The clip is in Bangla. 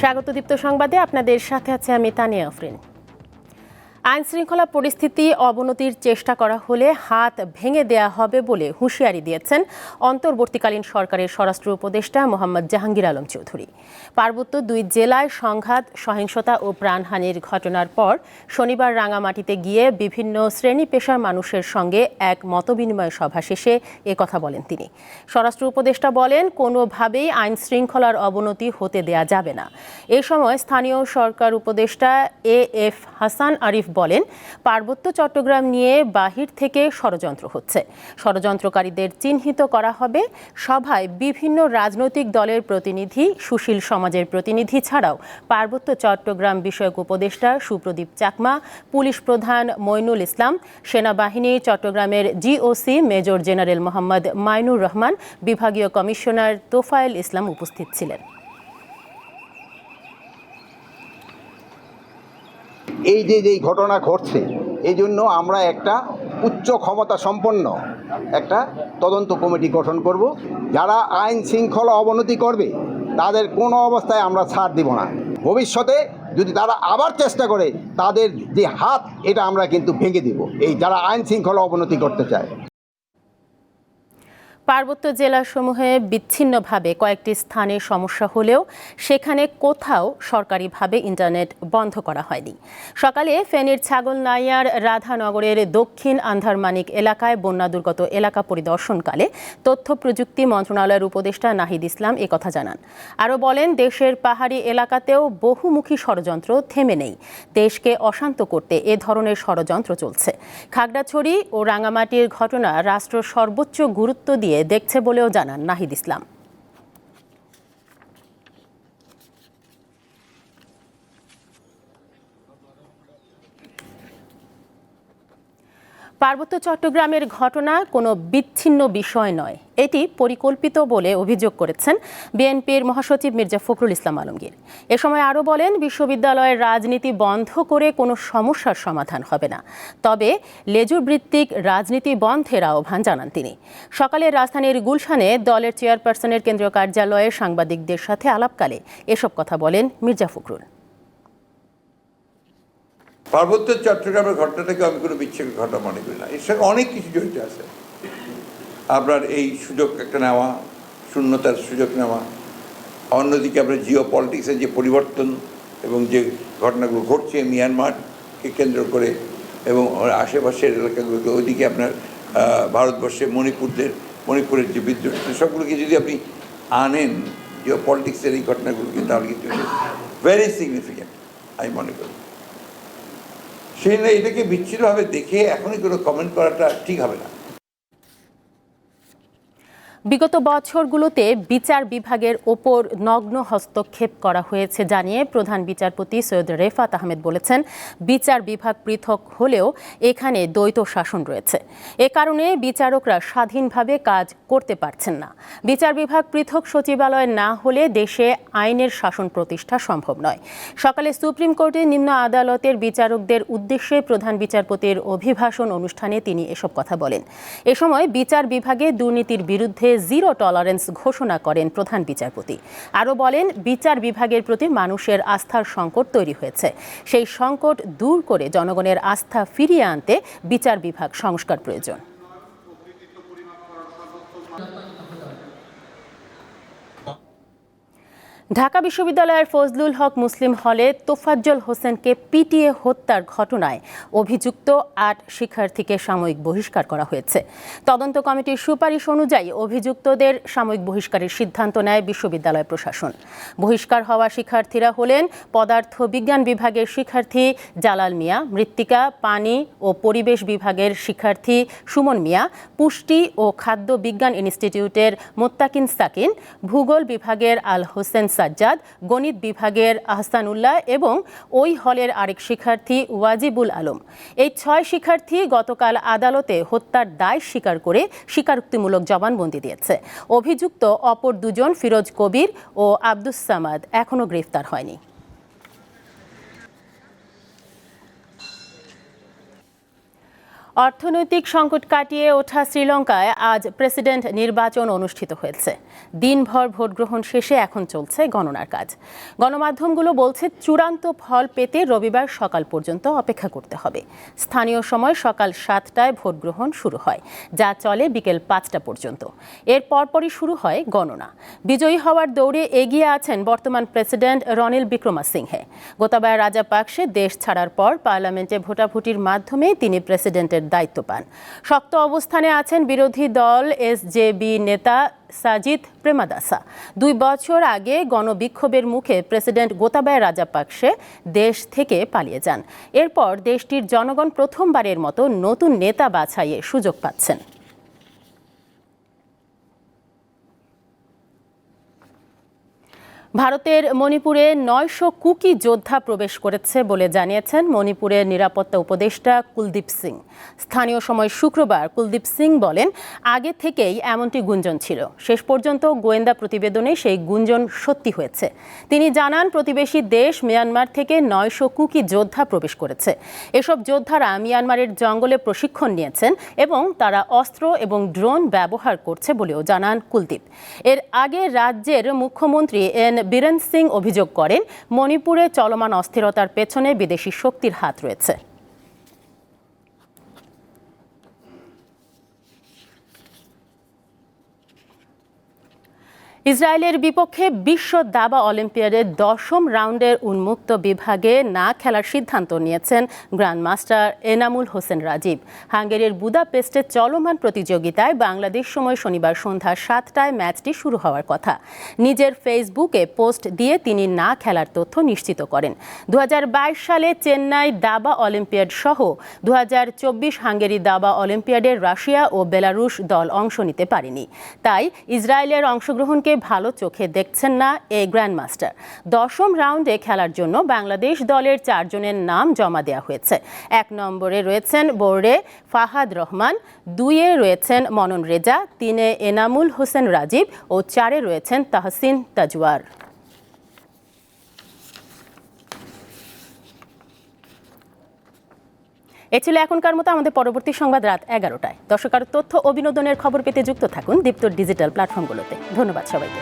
স্বাগত দীপ্ত সংবাদে আপনাদের সাথে আছে আমি তানিয়া আফরিন। আইন শৃঙ্খলা পরিস্থিতি অবনতির চেষ্টা করা হলে হাত ভেঙে দেয়া হবে বলে হুঁশিয়ারি দিয়েছেন অন্তর্বর্তীকালীন সরকারের স্বরাষ্ট্র উপদেষ্টা মোহাম্মদ জাহাঙ্গীর আলম চৌধুরী। পার্বত্য দুই জেলায় সংঘাত, সহিংসতা ও প্রাণহানির ঘটনার পর শনিবার রাঙামাটিতে গিয়ে বিভিন্ন শ্রেণি পেশার মানুষের সঙ্গে এক মতবিনিময় সভা শেষে কথা বলেন তিনি। স্বরাষ্ট্র উপদেষ্টা বলেন, কোনোভাবেই আইন শৃঙ্খলার অবনতি হতে দেয়া যাবে না। এ সময় স্থানীয় সরকার উপদেষ্টা এ এফ হাসান আরিফ বলেন, পার্বত্য চট্টগ্রাম নিয়ে বাহির থেকে ষড়যন্ত্র হচ্ছে। ষড়যন্ত্রকারীদের চিহ্নিত করা হবে সভায় বিভিন্ন রাজনৈতিক দলের প্রতিনিধি, সুশীল সমাজের প্রতিনিধি ছাড়াও পার্বত্য চট্টগ্রাম বিষয়ক উপদেষ্টা সুপ্রদীপ চাকমা, পুলিশ প্রধান মইনুল ইসলাম, সেনাবাহিনী চট্টগ্রামের GOC major general Mohammad Mainur Rahman, বিভাগীয় কমিশনার তোফায়েল ইসলাম উপস্থিত ছিলেন। এই যে যেই ঘটনা ঘটছে, এই জন্য আমরা একটা উচ্চ ক্ষমতা সম্পন্ন একটা তদন্ত কমিটি গঠন করব। যারা আইন শৃঙ্খলা অবনতি করবে, তাদের কোনো অবস্থায় আমরা ছাড় দিব না। ভবিষ্যতে যদি তারা আবার চেষ্টা করে, তাদের যে হাত, এটা আমরা কিন্তু ভেঙে দিব। এই যারা আইন শৃঙ্খলা অবনতি করতে চায়। পার্বত্য জেলাসমূহে বিচ্ছিন্নভাবে কয়েকটি স্থানে সমস্যা হলেও সেখানে কোথাও সরকারিভাবে ইন্টারনেট বন্ধ করা হয়নি। সকালে ফেনীর ছাগলনাইয়ার রাধানগরের দক্ষিণ আন্ধারমানিক এলাকায় বন্যা দুর্গত এলাকা পরিদর্শনকালে তথ্য প্রযুক্তি মন্ত্রণালয়ের উপদেষ্টা নাহিদ ইসলাম এ কথা জানান। আরও বলেন, দেশের পাহাড়ি এলাকাতেও বহুমুখী ষড়যন্ত্র থেমে নেই। দেশকে অশান্ত করতে এ ধরনের ষড়যন্ত্র চলছে। খাগড়াছড়ি ও রাঙামাটির ঘটনা রাষ্ট্র সর্বোচ্চ গুরুত্ব দিয়ে দেখছে বলেও জানান নাহিদ ইসলাম। পার্বত্য চট্টগ্রামের ঘটনা কোনো বিচ্ছিন্ন বিষয় নয়। এটি পরিকল্পিত বলে অভিযোগ করেছেন বিএনপির মহাসচিব মির্জা ফখরুল ইসলাম আলমগীর। এ সময় আরও বলেন, বিশ্ববিদ্যালয়ের রাজনীতি বন্ধ করে কোনো সমস্যার সমাধান হবে না। তবে লেজুর ভিত্তিক রাজনীতি বন্ধের আহ্বান জানান তিনি। সকালে রাজধানীর গুলশানে দলের চেয়ারপারসনের কেন্দ্রীয় কার্যালয়ে সাংবাদিকদের সাথে আলাপকালে এসব কথা বলেন মির্জা ফখরুল। পার্বত্য চট্টগ্রামের ঘটনাটাকে আমি কোনো বিচ্ছিন্ন ঘটনা মনে করি না। এর সঙ্গে অনেক কিছু জড়িত আছে। আপনার এই সুযোগ একটা নেওয়া, শূন্যতার সুযোগ নেওয়া, অন্যদিকে আপনার জিও পলিটিক্সের যে পরিবর্তন এবং যে ঘটনাগুলো ঘটছে মিয়ানমারকে কেন্দ্র করে এবং আশেপাশের এলাকাগুলোকে, ওইদিকে আপনার ভারতবর্ষে মণিপুরদের, মণিপুরের যে বিদ্রোহ, সবগুলোকে যদি আপনি আনেন জিও পলিটিক্সের এই ঘটনাগুলোকে, তাহলে কিন্তু ভেরি সিগনিফিক্যান্ট আমি মনে করি। সেই জন্য এটাকে বিচ্ছিন্নভাবে দেখে এখনই কোনো কমেন্ট করাটা ঠিক হবে না। বিগত বছরগুলোতে বিচার বিভাগের ওপর নগ্ন হস্তক্ষেপ করা হয়েছে জানিয়ে প্রধান বিচারপতি সৈয়দ রেফাত আহমেদ বলেছেন, বিচার বিভাগ পৃথক হলেও এখানে দ্বৈত শাসন রয়েছে। এ কারণে বিচারকরা স্বাধীনভাবে কাজ করতে পারছেন না। বিচার বিভাগ পৃথক সচিবালয় না হলে দেশে আইনের শাসন প্রতিষ্ঠা সম্ভব নয়। সকালে সুপ্রিম কোর্টে নিম্ন আদালতের বিচারকদের উদ্দেশ্যে প্রধান বিচারপতির অভিভাষণ অনুষ্ঠানে তিনি এসব কথা বলেন। এ সময় বিচার বিভাগে দুর্নীতির বিরুদ্ধে জিরো টলারেন্স ঘোষণা করেন প্রধান বিচারপতি। আরও বলেন, বিচার বিভাগের প্রতি মানুষের আস্থার সংকট তৈরি হয়েছে। সেই সংকট দূর করে জনগণের আস্থা ফিরিয়ে আনতে বিচার বিভাগ সংস্কার প্রয়োজন। ঢাকা বিশ্ববিদ্যালয়ের ফজলুল হক মুসলিম হলে তোফাজ্জল হোসেনকে পিটিয়ে হত্যার ঘটনায় অভিযুক্ত আট শিক্ষার্থীকে সাময়িক বহিষ্কার করা হয়েছে। তদন্ত কমিটির সুপারিশ অনুযায়ী অভিযুক্তদের সাময়িক বহিষ্কারের সিদ্ধান্ত নেয় বিশ্ববিদ্যালয় প্রশাসন। বহিষ্কার হওয়া শিক্ষার্থীরা হলেন পদার্থ বিজ্ঞান বিভাগের শিক্ষার্থী জালাল মিয়া, মৃত্তিকা, পানি ও পরিবেশ বিভাগের শিক্ষার্থী সুমন মিয়া, পুষ্টি ও খাদ্য বিজ্ঞান ইনস্টিটিউটের মোত্তাকিন সাকিন, ভূগোল বিভাগের আল হোসেন সাজ্জাদ, গণিত বিভাগের আহসানুল্লাহ এবং ওই হলের আরেক শিক্ষার্থী ওয়াজিবুল আলম। এই ছয় শিক্ষার্থী গতকাল আদালতে হত্যার দায় স্বীকার করে স্বীকারোক্তিমূলক জবানবন্দি দিয়েছে। অভিযুক্ত অপর দুজন ফিরোজ কবির ও আব্দুস সামাদ এখনও গ্রেফতার হয়নি। অর্থনৈতিক সংকট কাটিয়ে ওঠা শ্রীলঙ্কায় আজ প্রেসিডেন্ট নির্বাচন অনুষ্ঠিত হয়েছে। দিনভর ভোট গ্রহণ শেষে এখন চলছে গণনার কাজ। গণমাধ্যমগুলো বলছে, চূড়ান্ত ফল পেতে রবিবার সকাল পর্যন্ত অপেক্ষা করতে হবে। স্থানীয় সময় সকাল সাতটায় ভোট গ্রহণ শুরু হয়, যা চলে বিকেল পাঁচটা পর্যন্ত। এর পরপরই শুরু হয় গণনা। বিজয়ী হওয়ার দৌড়ে এগিয়ে আছেন বর্তমান প্রেসিডেন্ট রনিল বিক্রমাসিংহে। গোতাবায়া রাজাপাকসে দেশ ছাড়ার পর পার্লামেন্টে ভোটাভুটির মাধ্যমে তিনি প্রেসিডেন্টের দায়িত্ব পান। শক্ত অবস্থানে আছেন বিরোধী দল এসজেবি নেতা সাজিদ প্রেমাদাসা। দুই বছর আগে গণবিক্ষোভের মুখে প্রেসিডেন্ট গোতাবায় রাজাপাকসে দেশ থেকে পালিয়ে যান। এরপর দেশটির জনগণ প্রথমবারের মতো নতুন নেতা বাছাইয়ের সুযোগ পাচ্ছেন। ভারতের মণিপুরে নয়শো কুকি যোদ্ধা প্রবেশ করেছে বলে জানিয়েছেন মণিপুরের নিরাপত্তা উপদেষ্টা কুলদীপ সিং। স্থানীয় সময় শুক্রবার কুলদীপ সিং বলেন, আগে থেকেই এমনটি গুঞ্জন ছিল। শেষ পর্যন্ত গোয়েন্দা প্রতিবেদনে সেই গুঞ্জন সত্যি হয়েছে। তিনি জানান, প্রতিবেশী দেশ মিয়ানমার থেকে নয়শো কুকি যোদ্ধা প্রবেশ করেছে। এসব যোদ্ধারা মিয়ানমারের জঙ্গলে প্রশিক্ষণ নিয়েছেন এবং তারা অস্ত্র এবং ড্রোন ব্যবহার করছে বলেও জানান কুলদীপ। এর আগে রাজ্যের মুখ্যমন্ত্রী এন বীরেন সিং অভিযোগ করেন মণিপুরে চলমান অস্থিরতার পেছনে বিদেশি শক্তির হাত রয়েছে। ইসরায়েলের বিপক্ষে বিশ্ব দাবা অলিম্পিয়াডের দশম রাউন্ডের উন্মুক্ত বিভাগে না খেলার সিদ্ধান্ত নিয়েছেন গ্র্যান্ডমাস্টার এনামুল হোসেন রাজীব। হাঙ্গেরির বুদাপেস্টে চলমান প্রতিযোগিতায় বাংলাদেশ সময় শনিবার সন্ধ্যা সাতটায় ম্যাচটি শুরু হওয়ার কথা। নিজের ফেসবুকে পোস্ট দিয়ে তিনি না খেলার তথ্য নিশ্চিত করেন। দু হাজার বাইশ সালে চেন্নাই দাবা অলিম্পিয়াড সহ দু হাজার চব্বিশ হাঙ্গেরি দাবা অলিম্পিয়াডে রাশিয়া ও বেলারুশ দল অংশ নিতে পারেনি। তাই ইসরায়েলের অংশগ্রহণকে ভালো চোখে দেখছেন না এ গ্র্যান্ডমাস্টার। দশম রাউন্ডে খেলার জন্য বাংলাদেশ দলের চারজনের নাম জমা দেওয়া হয়েছে। এক নম্বরে রয়েছেন বোর্ডে ফাহাদ রহমান, দুইয়ে রয়েছেন মনন রেজা, তিনে এনামুল হোসেন রাজীব ও চারে রয়েছেন তাহসিন তাজওয়ার। এ ছিল এখনকার মতো আমাদের পরবর্তী সংবাদ রাত এগারোটায়। দর্শক তথ্য ও বিনোদনের খবর পেতে যুক্ত থাকুন দীপ্তর ডিজিটাল প্ল্যাটফর্মগুলোতে। ধন্যবাদ সবাইকে।